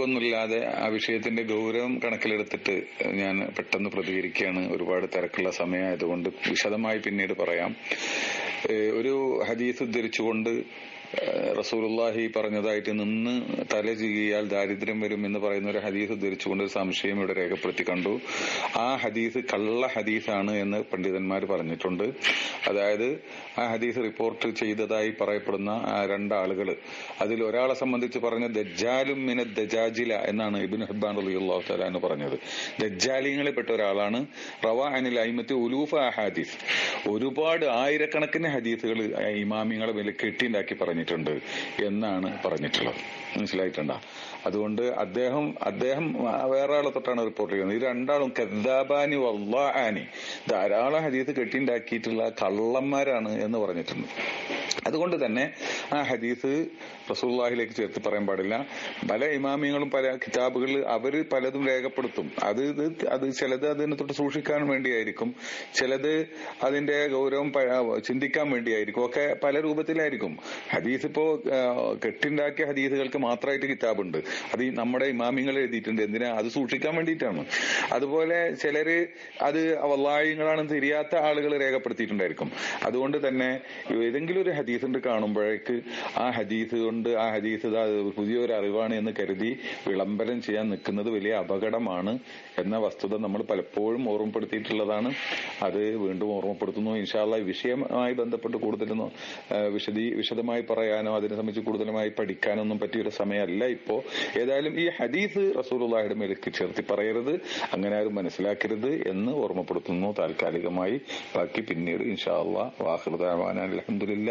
ഒന്നുമില്ലാതെ ആ വിഷയത്തിന്റെ ഗൗരവം കണക്കിലെടുത്തിട്ട് ഞാൻ പെട്ടെന്ന് പ്രതികരിക്കുകയാണ്. ഒരുപാട് തിരക്കുള്ള സമയമായതുകൊണ്ട് വിശദമായി പിന്നീട് പറയാം. ഒരു ഹദീസ് ഉദ്ധരിച്ചുകൊണ്ട് റസൂലുള്ളാഹി പറഞ്ഞതായിട്ട് നിന്ന് തല ചീകിയാൽ ദാരിദ്ര്യം വരും എന്ന് പറയുന്ന ഒരു ഹദീസ് ധരിച്ചുകൊണ്ട് ഒരു സംശയം ഇവിടെ രേഖപ്പെടുത്തി കണ്ടു. ആ ഹദീസ് കള്ള ഹദീസാണ് എന്ന് പണ്ഡിതന്മാർ പറഞ്ഞിട്ടുണ്ട്. അതായത് ആ ഹദീസ് റിപ്പോർട്ട് ചെയ്തതായി പറയപ്പെടുന്ന രണ്ടാളുകൾ അതിൽ ഒരാളെ സംബന്ധിച്ച് പറഞ്ഞ ദജ്ജാലും മിന ദജാജില എന്നാണ് ഇബിൻ ഹബ്ബാൻ റളിയല്ലാഹു തആല എന്ന് പറഞ്ഞത്. ദജ്ജാലിങ്ങളിൽ പെട്ട ഒരാളാണ്. റവ അനിൽ അയിമത്ത് ഉലൂഫ ഹദീസ് ഒരുപാട് ആയിരക്കണക്കിന് ഹദീസുകൾ ഇമാമിങ്ങളെ കെട്ടിണ്ടാക്കി പറഞ്ഞിട്ടുണ്ട് എന്നാണ് പറഞ്ഞിട്ടുള്ളത്. മനസ്സിലായിട്ടുണ്ടോ? അതുകൊണ്ട് അദ്ദേഹം അദ്ദേഹം വേറെ ആളെ തൊട്ടാണ് റിപ്പോർട്ട് ചെയ്യുന്നത്. ഈ രണ്ടാളും കദ്ദാബാനി വല്ലാഹാനി ധാരാളം ഹദീസ് കെട്ടിണ്ടാക്കിയിട്ടുള്ള കള്ളന്മാരാണ് എന്ന് പറഞ്ഞിട്ടുണ്ട്. അതുകൊണ്ട് തന്നെ ആ ഹദീസ് റസൂള്ളാഹിലേക്ക് ചേർത്ത് പറയാൻ പാടില്ല. പല ഇമാമിയങ്ങളും പല കിതാബുകളിൽ അവർ പലതും രേഖപ്പെടുത്തും. അത് അത് ചിലത് അതിനെ തൊട്ട് സൂക്ഷിക്കാൻ വേണ്ടിയായിരിക്കും. ചിലത് അതിന്റെ ഗൗരവം ചിന്തിക്കാൻ വേണ്ടിയായിരിക്കും. ഒക്കെ പല രൂപത്തിലായിരിക്കും. ഹദീസ് ഇപ്പോ കെട്ടിണ്ടാക്കിയ ഹദീസുകൾക്ക് മാത്രമായിട്ട് കിതാബുണ്ട്. അത് നമ്മുടെ ഇമാമിങ്ങൾ എഴുതിയിട്ടുണ്ട്. എന്തിനാ? അത് സൂക്ഷിക്കാൻ വേണ്ടിയിട്ടാണ്. അതുപോലെ ചിലര് അത് വല്ലായങ്ങളാണെന്ന് തിരിയാത്ത ആളുകൾ രേഖപ്പെടുത്തിയിട്ടുണ്ടായിരിക്കും. അതുകൊണ്ട് തന്നെ ഏതെങ്കിലും ഒരു ഹദീസ് ഉണ്ട് കാണുമ്പോഴേക്ക് ആ ഹദീസ് കൊണ്ട് ആ ഹദീസ് പുതിയൊരു അറിവാണ് എന്ന് കരുതി വിളംബരം ചെയ്യാൻ നിൽക്കുന്നത് വലിയ അപകടമാണ് എന്ന വസ്തുത നമ്മൾ പലപ്പോഴും ഓർമ്മപ്പെടുത്തിയിട്ടുള്ളതാണ്. അത് വീണ്ടും ഓർമ്മപ്പെടുത്തുന്നു. ഇൻഷാല്ല ഈ വിഷയവുമായി ബന്ധപ്പെട്ട് കൂടുതലൊന്നും വിശദീ വിശദമായി പറയാനോ അതിനെ സംബന്ധിച്ച് കൂടുതലുമായി പഠിക്കാനോ ഒന്നും പറ്റിയൊരു സമയമല്ല ഇപ്പോ. ഏതായാലും ഈ ഹദീസ് റസൂലുള്ളാഹിയുടെ മേലേക്ക് ചേർത്തി പറയരുത് അങ്ങനെ ആരും മനസ്സിലാക്കരുത് എന്ന് ഓർമ്മപ്പെടുത്തുന്നു താൽക്കാലികമായി. ബാക്കി പിന്നീട് ഇൻഷാ അള്ളാഹ് വാഹൃദാൻ അലഹമുല്ല